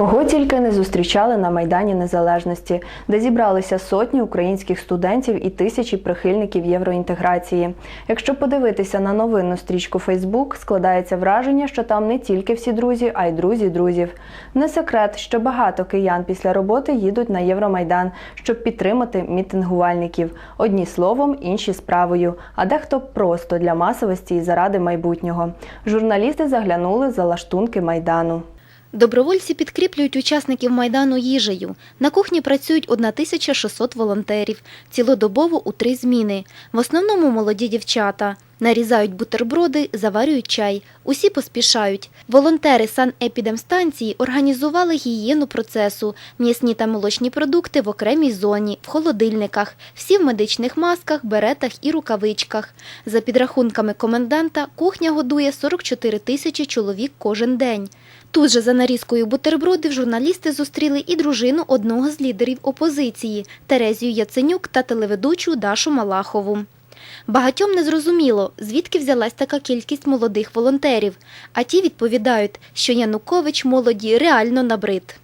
Кого тільки не зустрічали на Майдані Незалежності, де зібралися сотні українських студентів і тисячі прихильників євроінтеграції. Якщо подивитися на новинну стрічку Фейсбук, складається враження, що там не тільки всі друзі, а й друзі друзів. Не секрет, що багато киян після роботи їдуть на Євромайдан, щоб підтримати мітингувальників. Одні словом, інші справою, а дехто просто для масовості і заради майбутнього. Журналісти заглянули за лаштунки майдану. Добровольці підкріплюють учасників Майдану їжею. На кухні працюють 1600 волонтерів, цілодобово у три зміни. В основному молоді дівчата. Нарізають бутерброди, заварюють чай. Усі поспішають. Волонтери санепідемстанції організували гігієну процесу, м'ясні та молочні продукти в окремій зоні, в холодильниках, всі в медичних масках, беретах і рукавичках. За підрахунками коменданта, кухня годує 44 тисячі чоловік кожен день. Тут же за нарізкою бутербродів журналісти зустріли і дружину одного з лідерів опозиції Терезію Яценюк та телеведучу Дашу Малахову. Багатьом не зрозуміло, звідки взялась така кількість молодих волонтерів, а ті відповідають, що Янукович молоді реально набрид.